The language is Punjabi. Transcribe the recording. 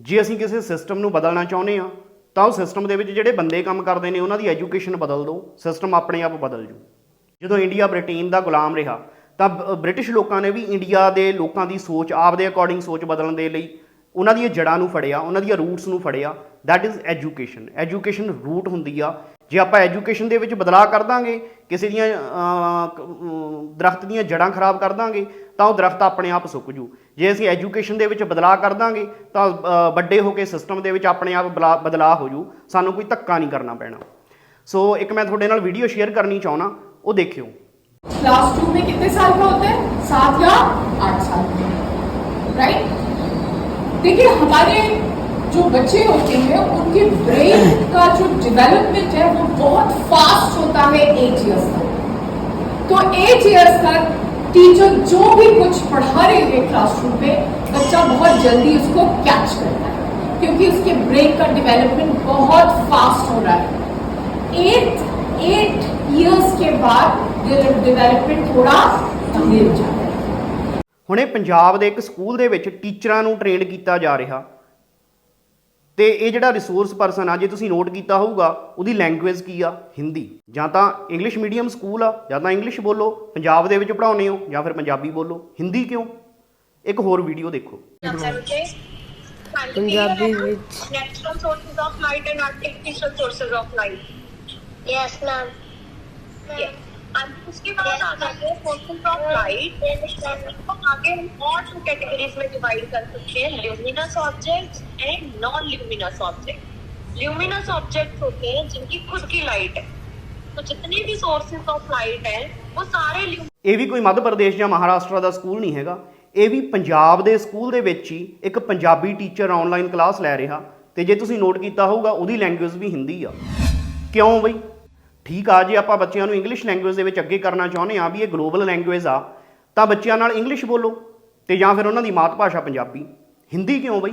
ਜੇ ਅਸੀਂ ਕਿਸੇ ਸਿਸਟਮ ਨੂੰ ਬਦਲਣਾ ਚਾਹੁੰਦੇ ਆ ਤਾਂ ਉਹ ਸਿਸਟਮ ਦੇ ਵਿੱਚ ਜਿਹੜੇ ਬੰਦੇ ਕੰਮ ਕਰਦੇ ਨੇ, ਉਹਨਾਂ ਦੀ ਐਜੂਕੇਸ਼ਨ ਬਦਲ ਦਿਓ ਸਿਸਟਮ ਆਪਣੇ ਆਪ ਬਦਲ ਜੂ। ਜਦੋਂ ਇੰਡੀਆ ਬ੍ਰਿਟੇਨ ਦਾ ਗੁਲਾਮ ਰਿਹਾ, ਤਾਂ ਬ- ਬ੍ਰਿਟਿਸ਼ ਲੋਕਾਂ ਨੇ ਵੀ ਇੰਡੀਆ ਦੇ ਲੋਕਾਂ ਦੀ ਸੋਚ, ਆਪਦੇ ਅਕੋਰਡਿੰਗ ਸੋਚ ਬਦਲਣ ਦੇ ਲਈ ਉਹਨਾਂ ਦੀਆਂ ਜੜ੍ਹਾਂ ਨੂੰ ਫੜਿਆ, ਉਹਨਾਂ ਦੀਆਂ ਰੂਟਸ ਨੂੰ ਫੜਿਆ। That is education education root ਹੁੰਦੀ ਆ। ਜੇ ਆਪਾਂ ਐਜੂਕੇਸ਼ਨ ਦੇ ਵਿੱਚ ਬਦਲਾਅ ਕਰ ਦਾਂਗੇ ਕਿਸੇ ਦੀਆਂ ਅਹ, ਕ- ਅਮ, ਦਰਖਤ ਦੀਆਂ ਜੜ੍ਹਾਂ ਖਰਾਬ ਕਰ ਦਾਂਗੇ ਤਾਂ ਉਹ ਦਰਖਤ ਆਪਣੇ ਆਪ ਸੁੱਕ ਜੂ ਜੇ ਅਸੀਂ ਐਜੂਕੇਸ਼ਨ ਦੇ ਵਿੱਚ ਬਦਲਾਅ ਕਰ ਦਾਂਗੇ ਤਾਂ ਅਹ, ਵੱਡੇ ਹੋ ਕੇ ਸਿਸਟਮ ਦੇ ਵਿੱਚ ਆਪਣੇ ਆਪ ਬਲਾ- ਬਦਲਾਅ ਹੋ ਜੂ ਸਾਨੂੰ ਕੋਈ ਧੱਕਾ ਨਹੀਂ ਕਰਨਾ ਪੈਣਾ ਸੋ ਇੱਕ ਮੈਂ ਤੁਹਾਡੇ ਨਾਲ ਵੀਡੀਓ ਸ਼ੇਅਰ ਕਰਨੀ ਚਾਹਣਾ ਉਹ ਦੇਖਿਓ क्लास टू में कितने साल का होता है सात या आठ साल का राइट देखिए हमारे जो बच्चे होते हैं उनके ब्रेन का जो डेवलपमेंट है वो बहुत फास्ट होता है एट इयर्स तक तो एट इयर्स तक टीचर जो भी कुछ पढ़ा रहे हैं क्लासरूम में बच्चा बहुत जल्दी उसको कैच करता है क्योंकि उसके ब्रेन का डेवलपमेंट बहुत फास्ट हो रहा है एट एट इयर्स के बाद डेवलपमेंट थोड़ा धीरे हो जाता है ਹੁਣ ਇਹ ਪੰਜਾਬ ਦੇ ਇੱਕ ਸਕੂਲ ਦੇ ਵਿੱਚ ਟੀਚਰਾਂ ਨੂੰ ਟ੍ਰੇਨਡ ਕੀਤਾ ਜਾ ਰਿਹਾ ਤੇ ਇਹ ਜਿਹੜਾ ਰਿਸੋਰਸ ਪਰਸਨ ਆ ਜੇ ਤੁਸੀਂ ਨੋਟ ਕੀਤਾ ਹੋਊਗਾ ਉਹਦੀ ਲੈਂਗੁਏਜ ਕੀ ਆ ਹਿੰਦੀ ਜਾਂ ਤਾਂ ਇੰਗਲਿਸ਼ ਮੀਡੀਅਮ ਸਕੂਲ ਆ ਜਾਂ ਤਾਂ ਇੰਗਲਿਸ਼ ਬੋਲੋ ਪੰਜਾਬ ਦੇ ਵਿੱਚ ਪੜਾਉਨੇ ਹੋ ਜਾਂ ਫਿਰ ਪੰਜਾਬੀ ਬੋਲੋ ਹਿੰਦੀ ਕਿਉਂ ਇੱਕ ਹੋਰ ਵੀਡੀਓ ਦੇਖੋ ਪੰਜਾਬੀ ਵਿੱਚ natural sources of light and artificial sources of light. Yes ma'am Yes. And उसके बाद आ जाते हैं sources of light. तो आगे हम और two categories में divide कर सकते हैं luminous objects and non luminous objects. Luminous objects होते हैं जिनकी खुद की लाइट है तो जितने भी sources of light हैं वो सारे luminous ਇਹ ਵੀ ਕੋਈ ਮੱਧ ਪ੍ਰਦੇਸ਼ ਜਾਂ ਮਹਾਰਾਸ਼ਟਰ ਦਾ ਸਕੂਲ ਨਹੀਂ ਹੈਗਾ ਇਹ ਵੀ ਪੰਜਾਬ ਦੇ ਸਕੂਲ ਦੇ ਵਿੱਚ ਹੀ ਇੱਕ ਪੰਜਾਬੀ ਟੀਚਰ ਆਨਲਾਈਨ ਕਲਾਸ ਲੈ ਰਿਹਾ ਤੇ ਜੇ ਤੁਸੀਂ ਨੋਟ ਕੀਤਾ ਹੋਊਗਾ ਉਹਦੀ ਲੈਂਗੁਏਜ ਵੀ ਹਿੰਦੀ ਆ ਕਿਉਂ ਬਈ ਠੀਕ ਆ ਜੇ ਆਪਾਂ ਬੱਚਿਆਂ ਨੂੰ ਇੰਗਲਿਸ਼ ਲੈਂਗੁਏਜ ਦੇ ਵਿੱਚ ਅੱਗੇ ਕਰਨਾ ਚਾਹੁੰਦੇ ਆ ਵੀ ਇਹ ਗਲੋਬਲ ਲੈਂਗੁਏਜ ਆ ਤਾਂ ਬੱਚਿਆਂ ਨਾਲ ਇੰਗਲਿਸ਼ ਬੋਲੋ ਤੇ ਜਾਂ ਫਿਰ ਉਹਨਾਂ ਦੀ ਮਾਤ ਭਾਸ਼ਾ ਪੰਜਾਬੀ। ਹਿੰਦੀ ਕਿਉਂ ਬਈ?